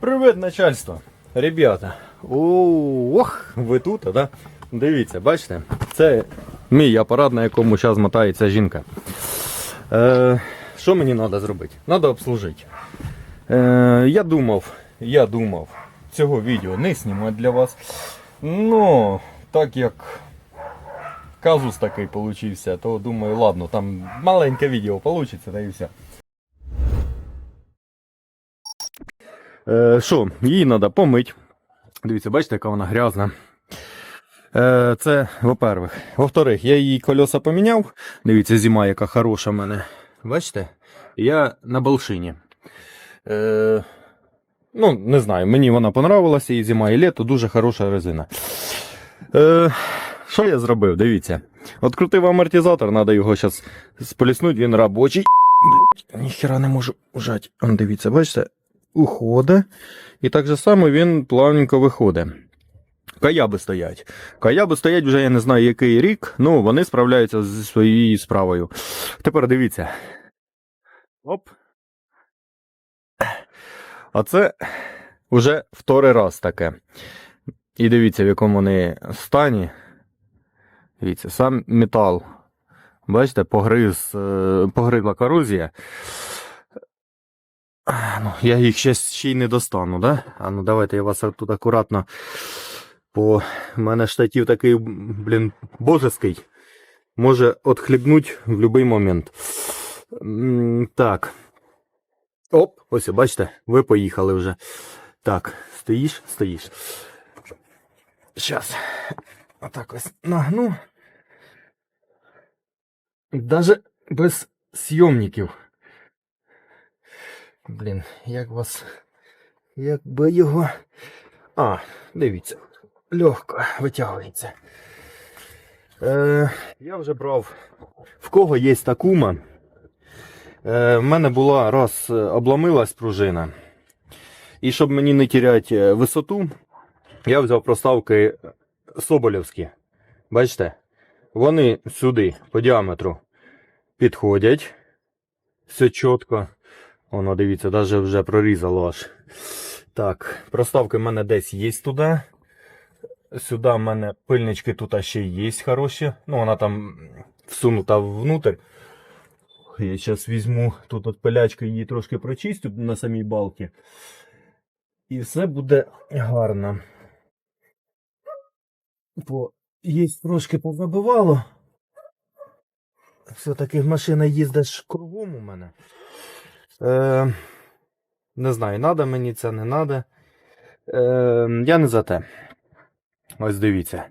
Привіт, начальство! Ребята. Ох, ви тут, да? Дивіться, бачите? Це мій апарат, на якому зараз мотається жінка. Е, що мені треба зробити? Треба обслужити. Е, я думав, я думав, цього відео не знімати для вас. Ну, так як казус такий получився, то думаю, ладно, там маленьке відео вийде, та і все. Що, її треба помити. Дивіться, бачите, яка вона грязна. Е, Це, во-первых. Во-вторых, я її кольоса поміняв. Дивіться, зима, яка хороша в мене. Бачите? Я на болшині. Е, ну, не знаю, мені вона понравилася, і зима, і літо, дуже хороша резина. Е, що я зробив? Дивіться. Открутив амортизатор, треба його зараз споліснути, він робочий. Ніхера не можу ужати. Дивіться, бачите? Уходить. І так же само він плавненько виходить. Каяби стоять. Каяби стоять вже я не знаю який рік, ну вони справляються зі своєю справою. Тепер дивіться. Оп. А це вже вторий раз таке. І дивіться, в якому вони стані. Дивіться, сам метал. Бачите, погриз, е, погризла корозія. Ну, я їх ще, ще й не достану, да? А ну давайте я вас тут акуратно. Бо в мене штатів такий, блін, божеский. Може отхлібнуть в будь-який момент. Так. Оп, ось, бачите, ви поїхали вже. Так, стоїш, стоїш. Щас. Отак ось нагну. Даже без зйомників. Блін, як вас. Як би його. А, дивіться. Легко витягується. Е, я вже брав. В кого є такума. Е, в мене була раз е, обломилась пружина. І щоб мені не теряти висоту, я взяв проставки Соболівські. Бачите? Вони сюди по діаметру підходять. Все чітко. Воно, дивіться, навіть вже прорізало аж. Так, проставки в мене десь є туди. Сюди в мене пильнички тут ще є хороші. Ну, вона там всунута внутрь. Я зараз візьму тут от пилячки її трошки прочистю на самій балці. І все буде гарно. Бо є трошки повибивало. Все-таки машина їздить кругом у мене. Е, не знаю, надо мені це, не надо. Е, я не за те. Ось дивіться.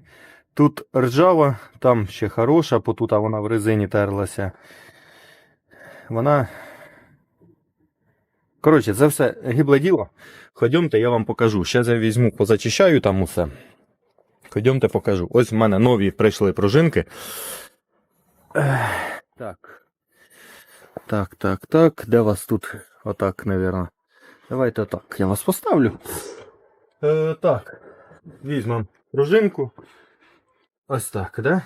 Тут ржава, там ще хороша, бо тут вона в резині терлася. Вона. Коротше, це все гибле діло. Ходьомте, я вам покажу. Зараз я візьму, позачищаю там усе. Ходьомте покажу. Ось в мене нові прийшли пружинки. Так. Так, так, так. Де вас тут? Отак, навірно. Давайте отак. Я вас поставлю. Е, так. Візьмемо пружинку. Ось так, да?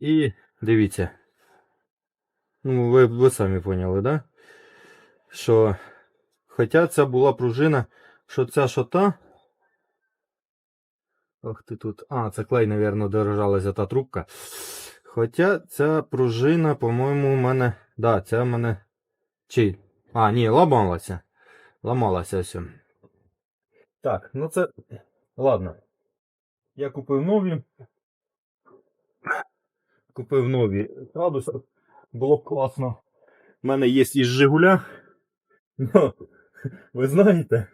І дивіться. Ну, ви, ви самі поняли, да? Що. Хоча це була пружина, що ця що та. Ох ти тут. А, це клей, мабуть, держалася та трубка. Хоча ця пружина, по-моєму, у мене. Да, ця в мене. Чи. А, ні, ламалася. Ламалася все. Так, ну це. Ладно. Я купив нові. Купив нові градуси. Було б класно. У мене є із Жигуля. Ну, ви знаєте,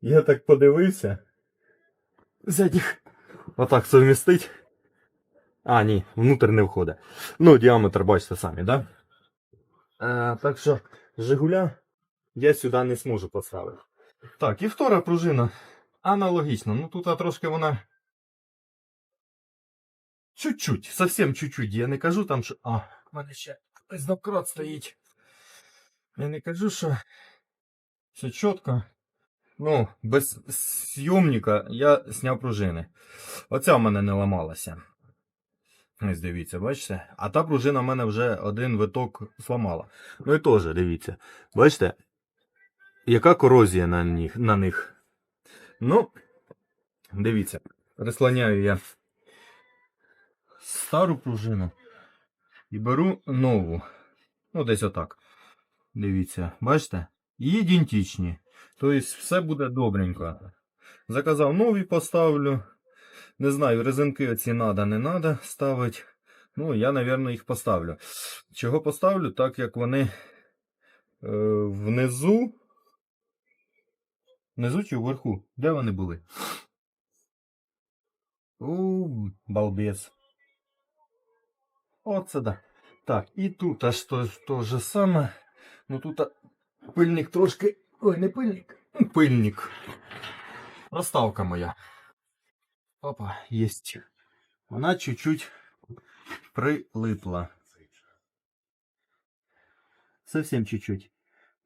я так подивився. Їх. Отак совмістить. А, ні, внутрь не входить. Ну, діаметр бачите самі, да? Е, так що Жигуля я сюди не зможу поставити. Так, і втора пружина. Аналогічно. Ну тут трошки вона. Чуть-чуть, совсем чуть-чуть. Я не кажу там, що. А, в мене ще знакрот стоїть. Я не кажу, що все чітко. Ну, без зйомника я зняв пружини. Оця в мене не ламалася. Ось дивіться, бачите? А та пружина в мене вже один виток зламала. Ну і теж дивіться. Бачите, яка корозія на них? На них. Ну, дивіться, розсланяю я стару пружину і беру нову. Ну, десь отак. Дивіться, бачите? Ідентичні. Тобто все буде добренько. Заказав нові, поставлю. Не знаю, резинки оці надо, не надо ставити. Ну, я, мабуть, їх поставлю. Чого поставлю? Так як вони е, внизу. Внизу чи вверху? Де вони були? У, балбес. Оце да. Так, і тут аж то, то же саме. Ну тут пильник трошки. Ой, не пильник. Пильник. Розставка моя. Опа, єсть. Вона чуть-чуть прилипла. Совсем чуть-чуть.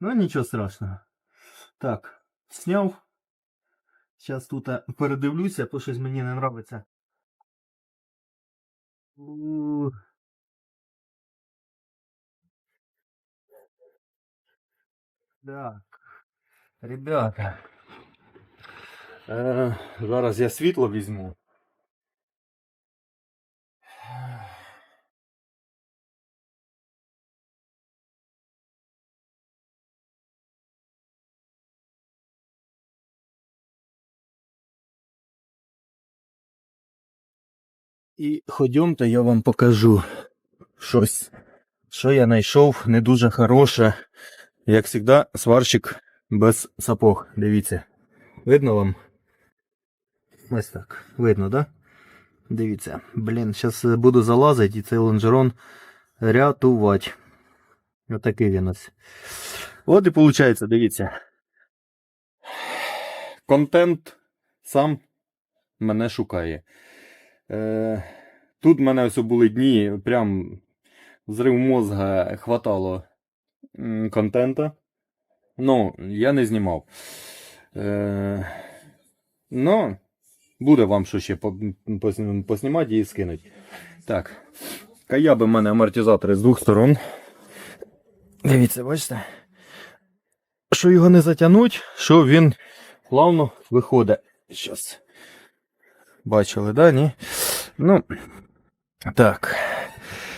Ну, нічого страшного. Так, сняв. Зараз тут а, передивлюся, то щось мені не нравиться. У. Так. Ребята. Е, зараз я світло візьму. І ходьомте, я вам покажу щось, що я знайшов не дуже хороше. Як завжди, сварщик без сапог. Дивіться. Видно вам? Ось так. Видно, да? Дивіться. Блін, зараз буду залазити і цей лонжерон рятувати. Отакий він ось. От і виходить, дивіться. Контент сам мене шукає. Е, тут в мене ось були дні, прям взрив мозга хватало контента. Ну, я не знімав. Е, ну, буде вам що ще по- поснімати і скинуть. Так. Каяби в мене амортизатори з двох сторон. Дивіться, бачите? Що його не затягнуть, що він плавно виходить. Щас. Бачили, да? Ні? Ну. Так.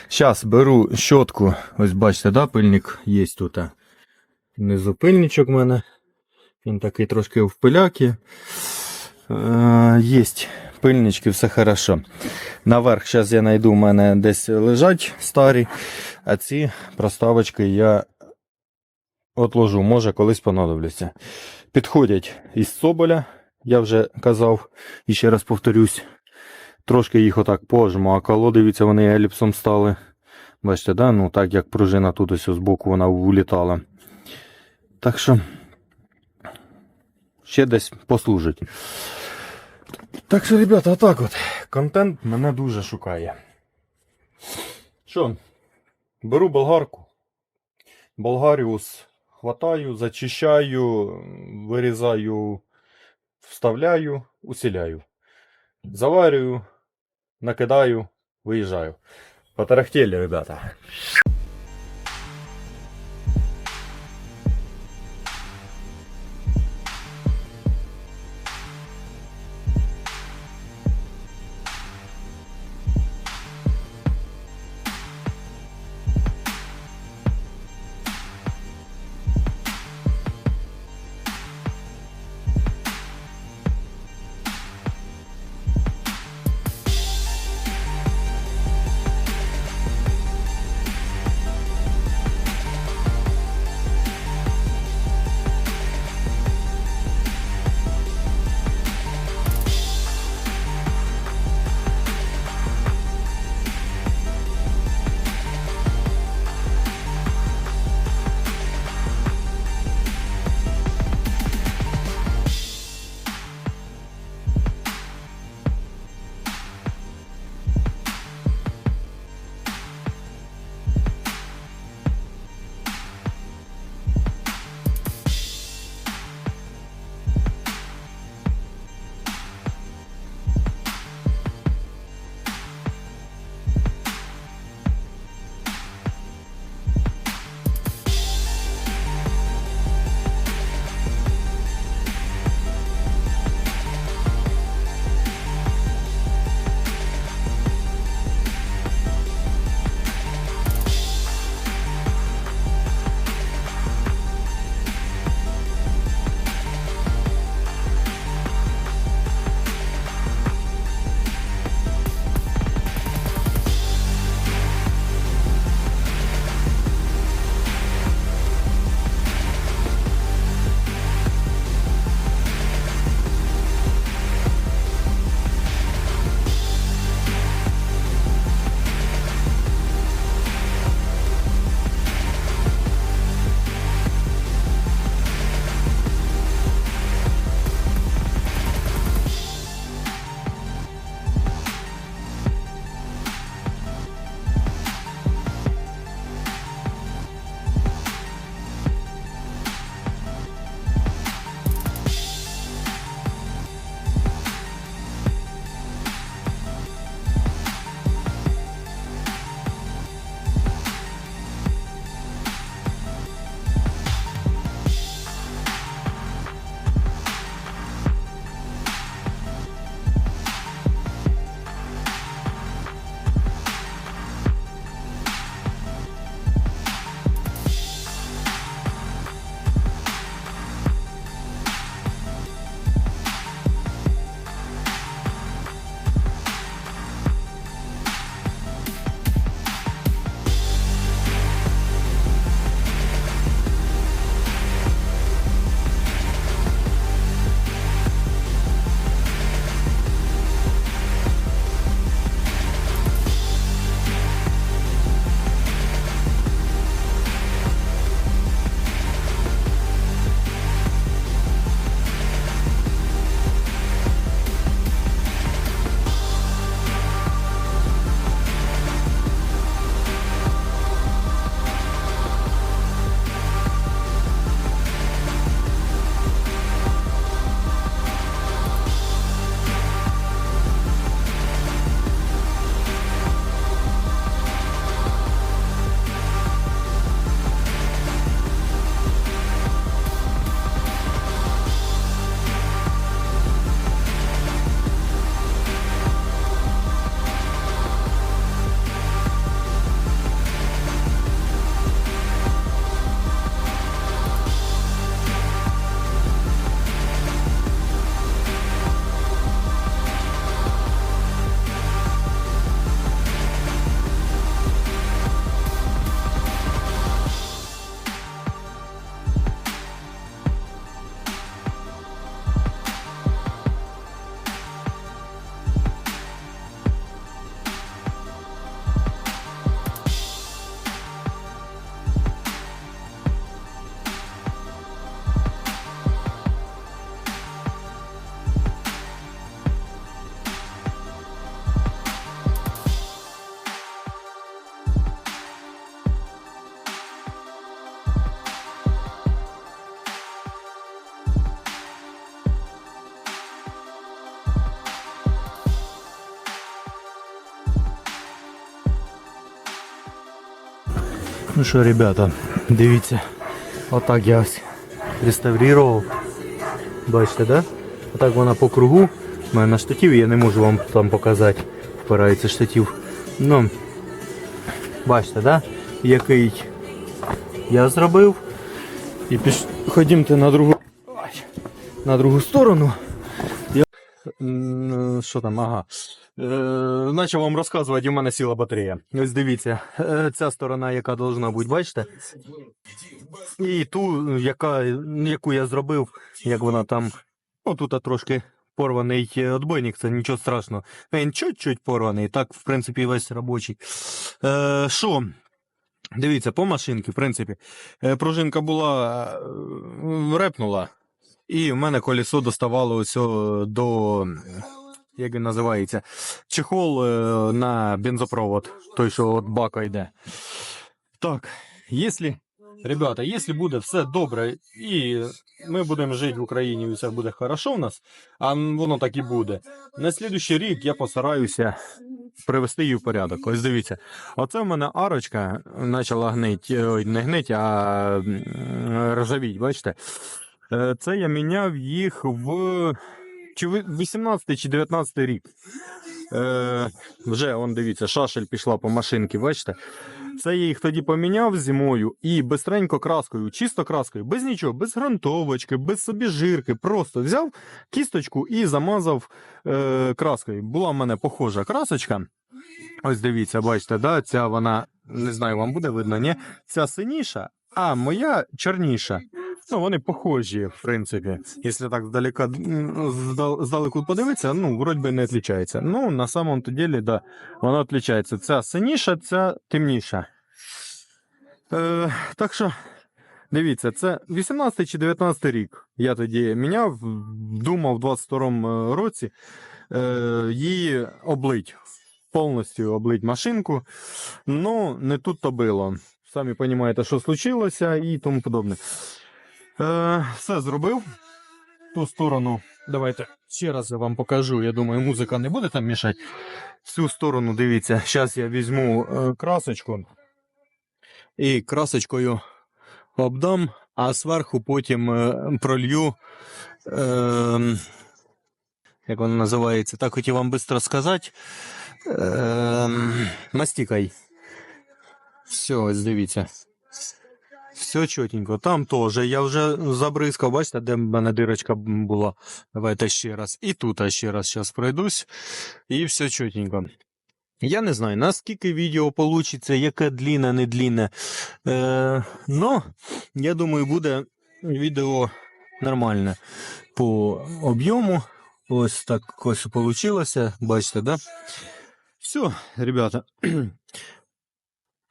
Зараз беру щотку. Ось бачите, да, пильник є тут. Внизу пильничок в мене. Він такий трошки в. Е, пильнички, все хорошо. Наверх зараз я знайду, у мене десь лежать старі, а ці проставочки я отложу, може колись понадобляться. Підходять із соболя, я вже казав, і ще раз повторюсь. Трошки їх отак пожму, а коло, дивіться, вони еліпсом стали. Бачите, да? ну так як пружина тут ось з боку вона улітала. Так що ще десь послужить. Так що, ребята, отак от. Контент мене дуже шукає. Що, беру болгарку. Болгаріус хватаю, зачищаю, вирізаю, вставляю, усіляю. Заварюю, накидаю, виїжджаю. Потарахтели, ребята. Ну що, ребята, дивіться, отак я ось реставрував. Бачите, да? Отак вона по кругу. У мене на штативі, я не можу вам там показати. Впирається штатив. Ну, бачите, да? Який я зробив. І піш... ходімте на другу. На другу сторону. Я... Що там, ага. Е, Начав вам розказувати, в мене сіла батарея. Ось дивіться, е, ця сторона, яка должна бути, бачите? І ту, яка, яку я зробив, як вона там. Ну, тут трошки порваний отбойник, це нічого страшного. Він чуть-чуть порваний, так, в принципі, весь робочий. Е, Що? Дивіться, по машинці, в принципі, е, пружинка була е, репнула, і в мене колесо доставало ось до. Як він називається? Чехол е, на бензопровод, той, що від бака йде. Так, якщо, ребята, якщо буде все добре, і ми будемо жити в Україні, і все буде хорошо у нас, а воно так і буде. На слідуючий рік я постараюся привести її в порядок. Ось дивіться, оце в мене арочка почала гнити, ой, не гнить, а ржавіть, бачите? Е, Це я міняв їх в чи ви- 18 чи 19 рік. Е, вже, он дивіться, шашель пішла по машинці, бачите? Це я їх тоді поміняв зимою і бистренько краскою, чисто краскою, без нічого, без грунтовочки, без собі жирки. Просто взяв кісточку і замазав е, краскою. Була в мене похожа красочка. Ось дивіться, бачите, да? ця вона, не знаю, вам буде видно, ні? Ця синіша, а моя чорніша. Ну, вони похожі, в принципі. Якщо так здалека, здалеку подивитися, ну, вроді би не відрізняється. Ну, на самом то ділі, да, вона відрізняється. Ця синіша, ця темніша. Е, так що, дивіться, це 18 чи 19 рік. Я тоді міняв, думав в 22 році е, її облить. Повністю облить машинку. Ну, не тут то було. Самі розумієте, що случилося і тому подобне. Е, все зробив. Ту сторону. Давайте ще раз я вам покажу. Я думаю, музика не буде там мішати. Цю сторону, дивіться, зараз я візьму е, красочку і красочкою обдам, а зверху потім е, пролью. Е, як воно називається? Так хотів вам швидко сказати. Е, мастикой. Все, ось дивіться. Все чотенько. Там теж. Я вже забризкав, бачите, де в мене дирочка була. Давайте ще раз. І тут ще раз зараз пройдусь. І все чотенько. Я не знаю, наскільки відео вийде, яке длінне, не длінне. Е, ну, я думаю, буде відео нормальне по об'єму. Ось так ось вийшло. Бачите, да? Все, ребята.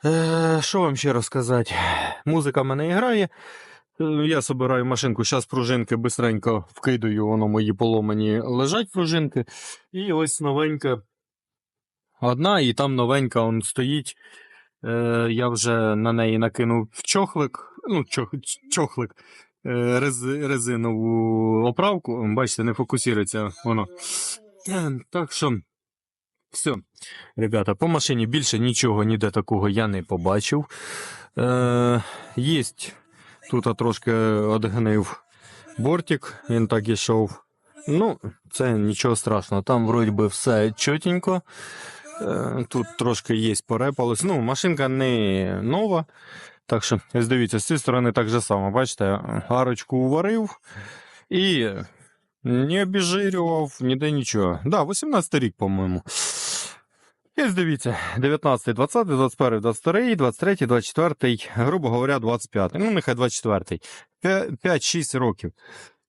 Е, Що вам ще розказати? Музика в мене грає. Е, Я собираю машинку, зараз пружинки бистренько вкидаю, воно мої поломані лежать пружинки. І ось новенька одна, і там новенька он стоїть. Е, я вже на неї накинув чохлик, ну, чох, чохлик, рез, резинову оправку. Бачите, не фокусується воно. Так що, все. Ребята, по машині більше нічого ніде такого я не побачив. Е, Єсть тут трошки одгнив бортик, він так ішов. Ну, це нічого страшного. Там вроді би все чотенько. Е, Тут трошки є порепалось. Ну, машинка не нова. Так що, дивіться, з цієї сторони так же само, бачите, арочку уварив і не обіжирював, ніде нічого. Да, 18 рік, по-моєму. І дивіться, 19, 20, 21, 22, 23, 24, грубо говоря, 25. Ну, нехай 24. 5-6 років.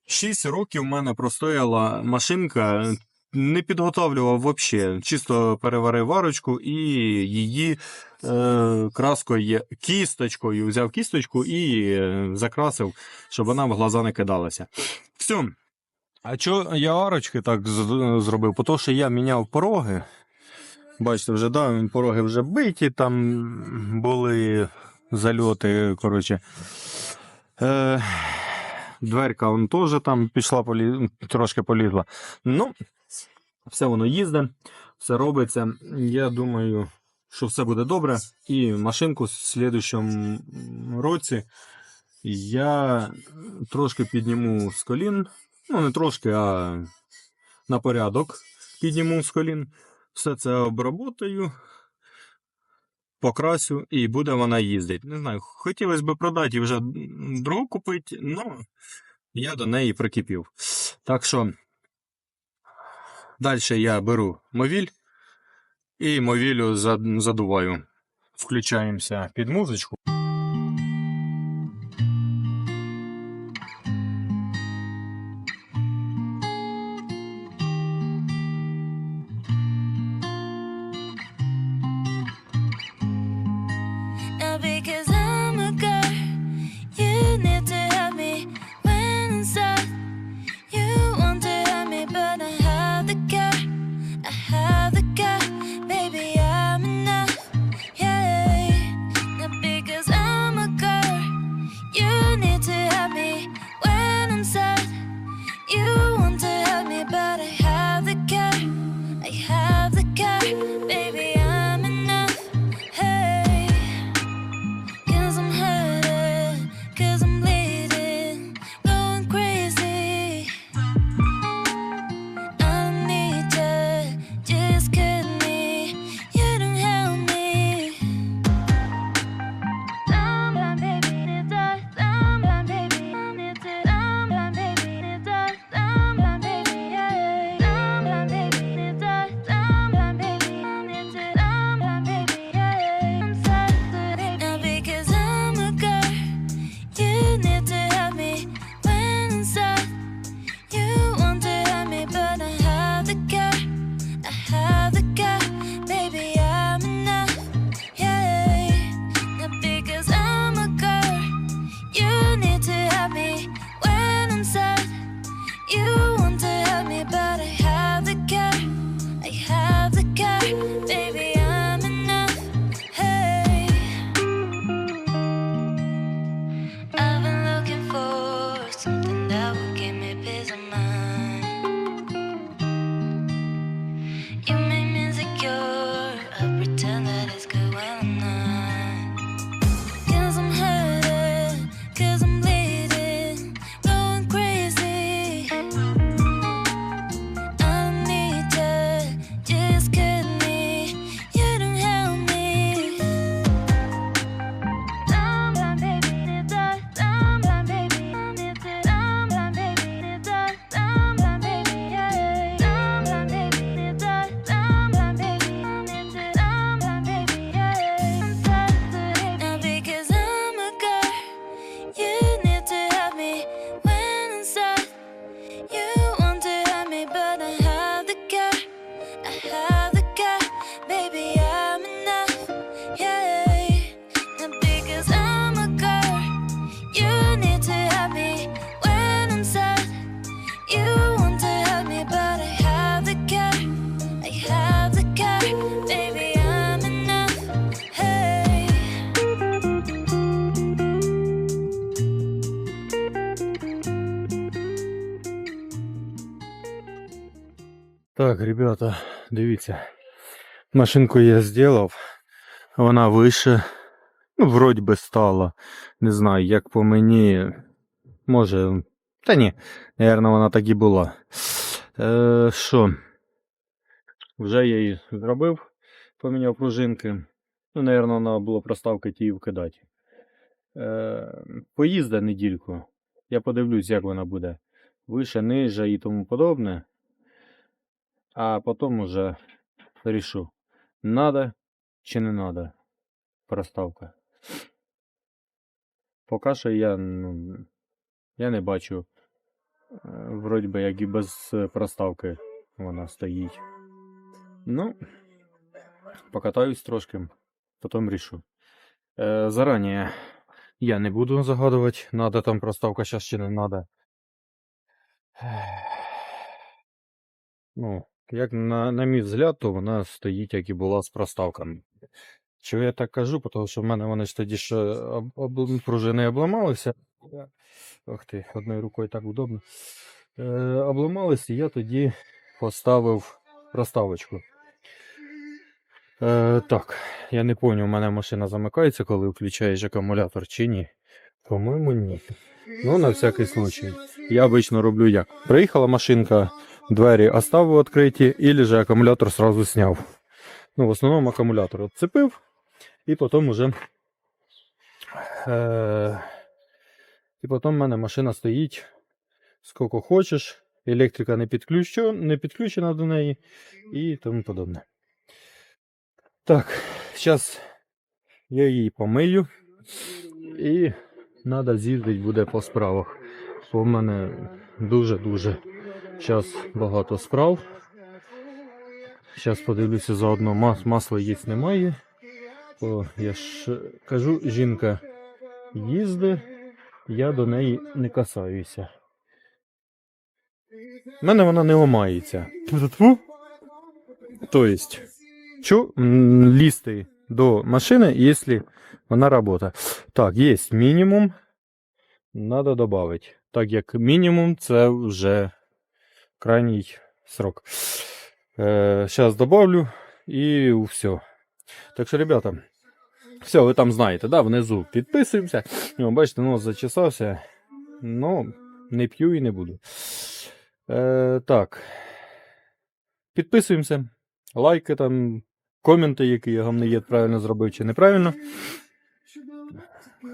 6 років в мене простояла машинка, не підготовлював взагалі. Чисто переварив варочку і її е, краскою, кісточкою, взяв кісточку і е, закрасив, щоб вона в глаза не кидалася. Все. А чого я арочки так зробив? Тому що я міняв пороги. Бачите, вже да, пороги вже биті, там були зальоти. Коротше. Е, дверка он теж там пішла, полі... трошки полізла. Ну, все воно їздить, все робиться. Я думаю, що все буде добре. І машинку в слідущому році я трошки підніму з колін. Ну, не трошки, а на порядок підніму з колін. Все це обработаю, покрасю і буде вона їздити. Не знаю, хотілося б продати і вже другу купити, але я до неї прикипів. Так що далі я беру мовіль і мовілю задуваю. Включаємося під музичку. Так, ребята, дивіться. Машинку я зробив. Вона вище. Ну, вроді би стала. Не знаю, як по мені. Може. Та ні, наверное, вона так і була. Е, що? Вже я її зробив, поміняв пружинки. Ну, наверное, вона було проставки ті вкидати. Е, поїзда недільку. Я подивлюсь, як вона буде. Вище, ниже і тому подобне. А потом уже решу, надо чи не надо проставка. Поки що я, ну, я не бачу, е, вроді би, як і без е, проставки вона стоїть. Ну, покатаюсь трошки, потім рішу. Е, зарані я не буду загадувати, надо там проставка зараз чи не надо. Ну, як на, на мій взгляд, то вона стоїть, як і була з проставками. Чого я так кажу? Тому що в мене вони ж тоді ще об, об, пружини обламалися. Ох ти, одною рукою так удобно. Е, обламалися, і я тоді поставив проставочку. Е, так, я не пам'ятаю, у мене машина замикається, коли включаєш акумулятор чи ні. По-моєму, ні. Ну, на всякий случай. Я обично роблю як. Приїхала машинка, двері оставив відкриті, і же акумулятор сразу сняв. Ну, в основному акумулятор відцепив, і потім уже. Е, і потім в мене машина стоїть скільки хочеш. Електрика не, підключена, не підключена до неї і тому подобне. Так, зараз я її помию і треба з'їздити буде по справах. Бо в мене дуже-дуже зараз багато справ. Зараз подивлюся заодно, мас, масла є немає. Бо я ж кажу, жінка їздить, я до неї не касаюся. У мене вона не ламається. Тобто, що лізти до машини, якщо вона працює. Так, є мінімум. Надо додати. Так як мінімум це вже крайній срок. Зараз добавлю і все. Так що, ребята, все, ви там знаєте, да, внизу підписуємося. О, бачите, нос зачесався. Ну, не п'ю і не буду. Е, так. Підписуємося. Лайки там, коменти, які я вам не є правильно зробив чи неправильно.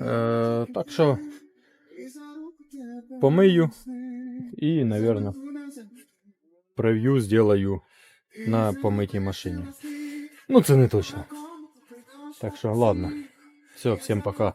Е, так що помию і, напевно, прев'ю зроблю на помитій машині. Ну, це не точно. Так що, ладно. Все, всім пока.